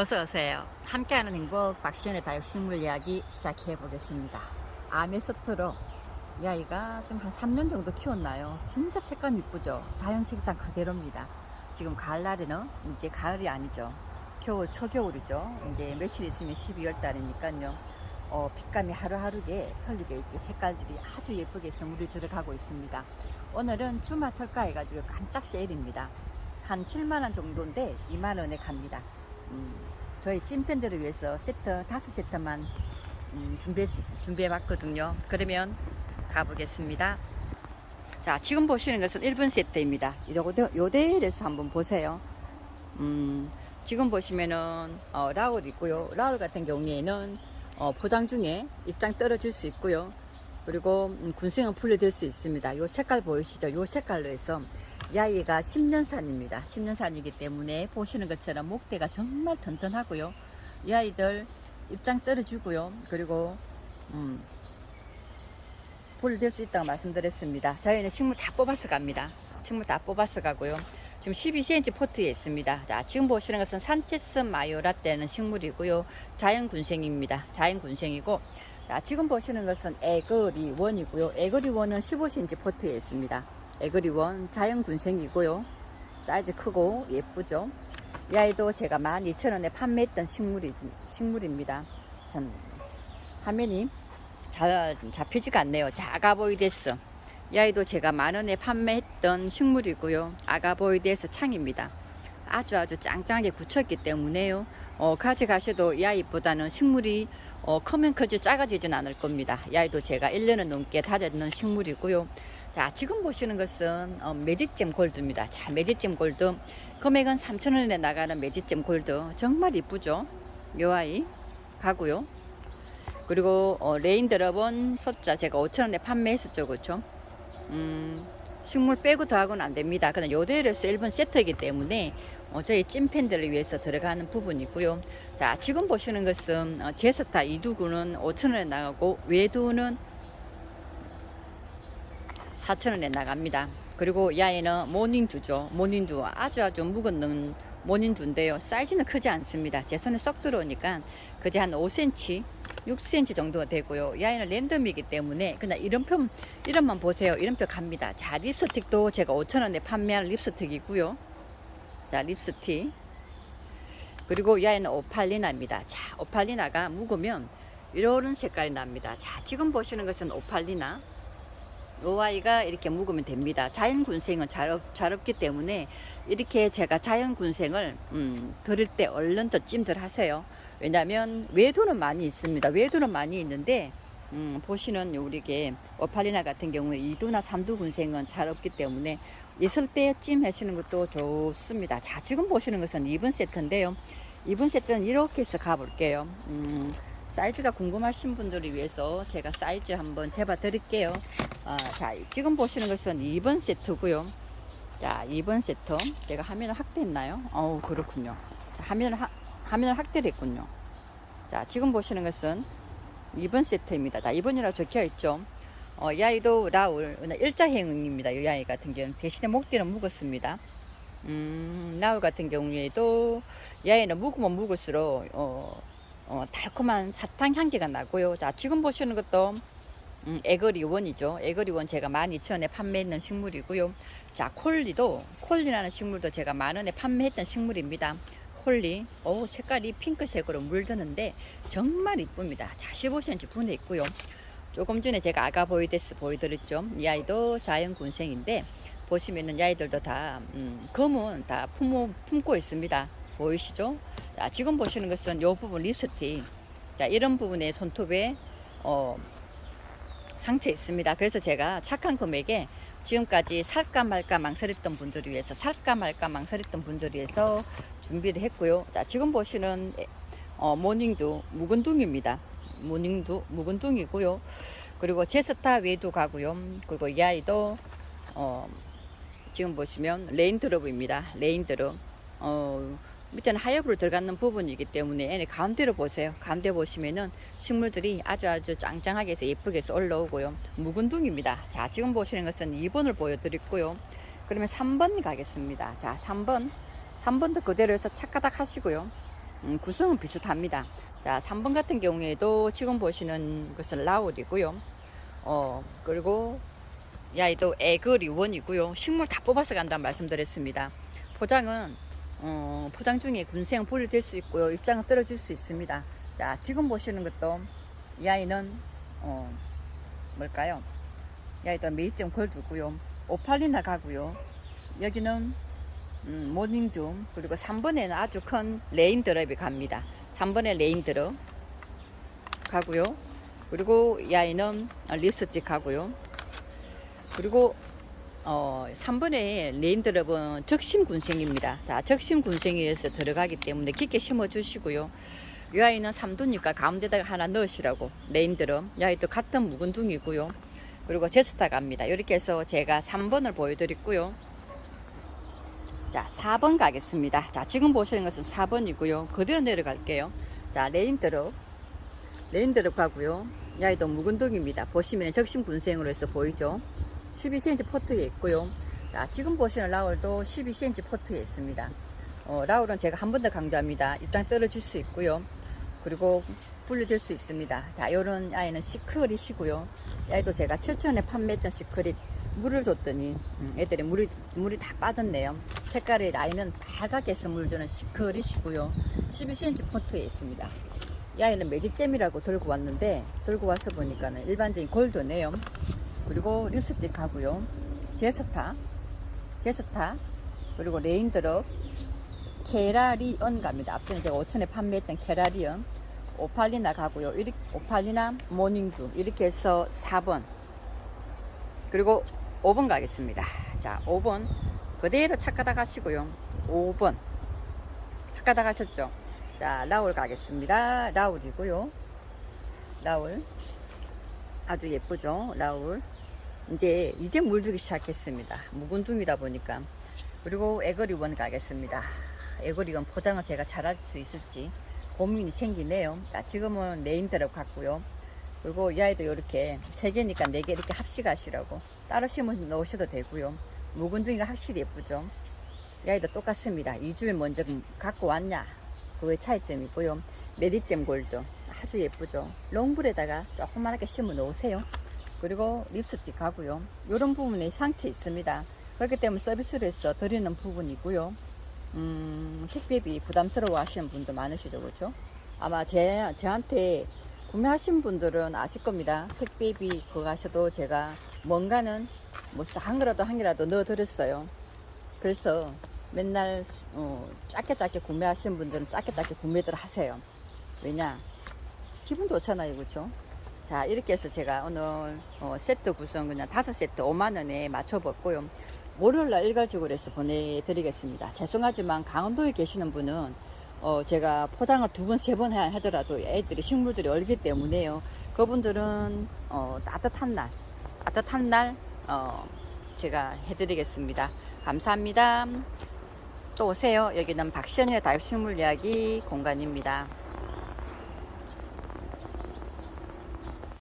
어서 오세요. 함께하는 행복 박시연의 다육식물 이야기 시작해 보겠습니다. 아메스트로 이 아이가 지금 한 3년 정도 키웠나요? 진짜 색감 이쁘죠? 자연 색상 그대로입니다. 지금 가을날에는 이제 가을이 아니죠. 겨울, 초겨울이죠. 이제 며칠 있으면 12월 달이니까요. 어, 빛감이 하루하루게 털리게 이렇게 색깔들이 아주 예쁘게 스물이 들어가고 있습니다. 오늘은 주말 털까 해가지고 깜짝 세일입니다. 한 7만원 정도인데 2만원에 갑니다. 음, 저희 찐팬들을 위해서 세트 다섯 세트만 음, 준비해 준비해 봤거든요. 그러면 가보겠습니다. 자, 지금 보시는 것은 1분 세트입니다. 요거 요대에서 한번 보세요. 음, 지금 보시면은 어, 라울 있고요. 라울 같은 경우에는 어, 포장 중에 입장 떨어질 수 있고요. 그리고 음, 군생은 분리될 수 있습니다. 요 색깔 보이시죠? 요 색깔로 해서 이 아이가 10년산입니다. 10년산이기 때문에 보시는 것처럼 목대가 정말 튼튼하고요. 이 아이들 입장 떨어지고요. 그리고 음, 분리될 수 있다고 말씀드렸습니다. 저희는 식물 다 뽑아서 갑니다. 식물 다 뽑아서 가고요. 지금 12cm 포트에 있습니다. 자, 지금 보시는 것은 산체스 마요라떼는 식물이고요. 자연군생입니다. 자연군생이고, 자, 지금 보시는 것은 에그리 원이고요. 에그리 원은 15cm 포트에 있습니다. 에그리원 자연군생이고요. 사이즈 크고 예쁘죠. 이 아이도 제가 12,000원에 판매했던 식물이, 식물입니다. 참, 화면이 잘 잡히지가 않네요. 자, 아가보이데스. 이 아이도 제가 만원에 판매했던 식물이고요. 아가보이데스 창입니다. 아주 아주 짱짱하게 굳혔기 때문에요. 어, 가져가셔도 이 아이보다는 식물이 어, 크면 크지 작아지진 않을 겁니다. 이 아이도 제가 1년은 넘게 다졌는 식물이고요. 자, 지금 보시는 것은 어, 매직잼 골드입니다. 자, 매직잼 골드. 금액은 3,000원에 나가는 매직잼 골드. 정말 이쁘죠? 이 아이 가고요. 그리고 어, 레인 드럽은 소자 제가 5,000원에 판매했었죠. 그렇죠? 음, 식물 빼고 더하고는 안 됩니다. 그냥 요대로서 1번 세트이기 때문에 어, 저희 찐팬들을 위해서 들어가는 부분이고요. 자, 지금 보시는 것은 어, 제스타 이두구는 5,000원에 나가고 외두는 4,000원에 나갑니다. 그리고 이 아이는 모닝두죠. 모닝두 아주 아주 묵은 모닝두인데요. 사이즈는 크지 않습니다. 제 손에 쏙 들어오니까 그제 한 5cm, 6cm 정도가 되고요. 이 아이는 랜덤이기 때문에 그냥 이름표 이름만 보세요. 이름표 갑니다. 자, 립스틱도 제가 5,000원에 판매한 립스틱이고요. 자, 립스틱. 그리고 이 아이는 오팔리나입니다. 자, 오팔리나가 묵으면 이런 색깔이 납니다. 자, 지금 보시는 것은 오팔리나. 요 아이가 이렇게 묵으면 됩니다. 자연 군생은 잘, 없, 잘 없기 때문에 이렇게 제가 자연 군생을 음, 들을 때 얼른 더 찜들 하세요. 왜냐하면 외도는 많이 있습니다. 외도는 많이 있는데 음, 보시는 우리게 오팔리나 같은 경우에 2두나 3두 군생은 잘 없기 때문에 있을 때 찜 하시는 것도 좋습니다. 자, 지금 보시는 것은 2번 세트인데요. 2번 세트는 이렇게 해서 가볼게요. 음, 사이즈가 궁금하신 분들을 위해서 제가 사이즈 한번 재봐 드릴게요. 아, 자, 지금 보시는 것은 2번 세트고요. 자, 2번 세트. 제가 화면을 확대했나요? 어우, 그렇군요. 자, 화면을, 하, 화면을 확대를 했군요. 자, 지금 보시는 것은 2번 세트입니다. 자, 2번이라고 적혀 있죠. 어, 이 아이도 라울, 일자 행응입니다. 이 아이 같은 경우는. 대신에 목대는 묵었습니다. 음, 라울 같은 경우에도 이 아이는 묵으면 묵을수록, 어, 어, 달콤한 사탕 향기가 나고요. 자, 지금 보시는 것도 음, 에거리원이죠. 에거리원 제가 12,000원에 판매했는 식물이고요. 자, 콜리도 콜리라는 식물도 제가 만원에 판매했던 식물입니다. 콜리, 오 색깔이 핑크색으로 물드는데 정말 이쁩니다. 자, 15cm 분해 있고요. 조금 전에 제가 아가 보이데스 보여드렸죠. 이 아이도 자연군생인데 보시면은 이 아이들도 다 음, 검은 다 품어, 품고 있습니다. 보이시죠? 자, 지금 보시는 것은 이 부분 립스틱. 자, 이런 부분에 손톱에 어, 상처 있습니다. 그래서 제가 착한 금액에 지금까지 살까 말까 망설였던 분들을 위해서 살까 말까 망설였던 분들을 위해서 준비를 했고요. 자, 지금 보시는 어, 모닝두 묵은둥입니다. 모닝두 묵은둥이고요. 그리고 제스타 외두 가고요. 그리고 이 아이도 어, 지금 보시면 레인드롭입니다. 레인드롭. 어, 밑에는 하엽으로 들어가는 부분이기 때문에 얘네 가운데로 보세요. 가운데 보시면은 식물들이 아주 아주 짱짱하게 해서 예쁘게 해서 올라오고요. 묵은둥입니다. 자, 지금 보시는 것은 2번을 보여드렸고요. 그러면 3번 가겠습니다. 자, 3번. 3번도 그대로 해서 착가닥 하시고요. 음, 구성은 비슷합니다. 자, 3번 같은 경우에도 지금 보시는 것은 라울이고요. 어, 그리고 야이도 에그리원이고요. 식물 다 뽑아서 간다는 말씀드렸습니다. 포장은 어, 포장 중에 군생 분리될 수 있고요. 입장은 떨어질 수 있습니다. 자, 지금 보시는 것도 이 아이는 어, 뭘까요? 이 아이도 메이점 골드고요. 오팔리나 가고요. 여기는 음, 모닝줌 그리고 3번에는 아주 큰 레인 드롭이 갑니다. 3번에 레인 드롭 가고요. 그리고 이 아이는 립스틱 가고요. 그리고 어, 3번에 레인 드롭은 적심 군생입니다. 자, 적심 군생에서 들어가기 때문에 깊게 심어 주시고요. 이 아이는 삼두니까 가운데다가 하나 넣으시라고 레인 드롭. 이 아이도 같은 묵은둥이고요. 그리고 제스타 갑니다. 이렇게 해서 제가 3번을 보여드렸고요. 자, 4번 가겠습니다. 자, 지금 보시는 것은 4번이고요. 그대로 내려갈게요. 자, 레인 드롭. 레인 드롭 가고요. 이 아이도 묵은둥입니다. 보시면 적심 군생으로 해서 보이죠? 12cm 포트에 있고요. 자, 지금 보시는 라울도 12cm 포트에 있습니다. 어, 라울은 제가 한 번 더 강조합니다. 입장 떨어질 수 있고요. 그리고 분리될 수 있습니다. 자, 요런 아이는 시크릿이고요. 이 아이도 제가 7천원에 판매했던 시크릿 물을 줬더니 음, 애들이 물이 물이 다 빠졌네요. 색깔이 라인은 빨갛게 해서 물 주는 시크릿이고요. 12cm 포트에 있습니다. 이 아이는 매직잼이라고 들고 왔는데 들고 와서 보니까는 일반적인 골드네요. 그리고 립스틱 하고요. 제스타, 제스타, 그리고 레인드롭, 케라리언 갑니다. 앞전에 제가 5천에 판매했던 케라리언, 오팔리나 가고요. 오팔리나 모닝주 이렇게 해서 4번. 그리고 5번 가겠습니다. 자, 5번 그대로 착가다 가시고요. 5번 착가다 가셨죠? 자, 라울 가겠습니다. 라울이고요. 라울 아주 예쁘죠? 라울 이제 이제 물들기 시작했습니다. 묵은둥이다 보니까 그리고 에거리원 가겠습니다. 에거리원 포장을 제가 잘할 수 있을지 고민이 생기네요. 자, 지금은 네임드럽 같고요. 그리고 이 아이도 이렇게 세 개니까 네 개 이렇게 합식하시라고 따로 심어 놓으셔도 되고요. 묵은둥이가 확실히 예쁘죠. 이 아이도 똑같습니다. 2주에 먼저 갖고 왔냐 그의 차이점이고요. 메디잼 골드 아주 예쁘죠. 롱불에다가 조그맣게 심어 놓으세요. 그리고 립스틱 하고요. 이런 부분에 상처 있습니다. 그렇기 때문에 서비스로 해서 드리는 부분이고요. 음, 택배비 부담스러워 하시는 분도 많으시죠. 그렇죠? 아마 제, 저한테 구매하신 분들은 아실 겁니다. 택배비 그거 하셔도 제가 뭔가는 뭐한 거라도 한 개라도 넣어 드렸어요. 그래서 맨날 어, 작게 작게 구매하시는 분들은 작게 작게 구매들 하세요. 왜냐? 기분 좋잖아요. 그렇죠? 자 이렇게 해서 제가 오늘 어, 세트 구성 그냥 다섯 세트 5만원에 맞춰봤고요. 월요일날 일괄적으로 해서 보내드리겠습니다. 죄송하지만 강원도에 계시는 분은 어, 제가 포장을 두 번 세 번 하더라도 애들이 식물들이 얼기 때문에요. 그분들은 어, 따뜻한 날 따뜻한 날 어, 제가 해드리겠습니다. 감사합니다. 또 오세요. 여기는 박시연의 다육식물 이야기 공간입니다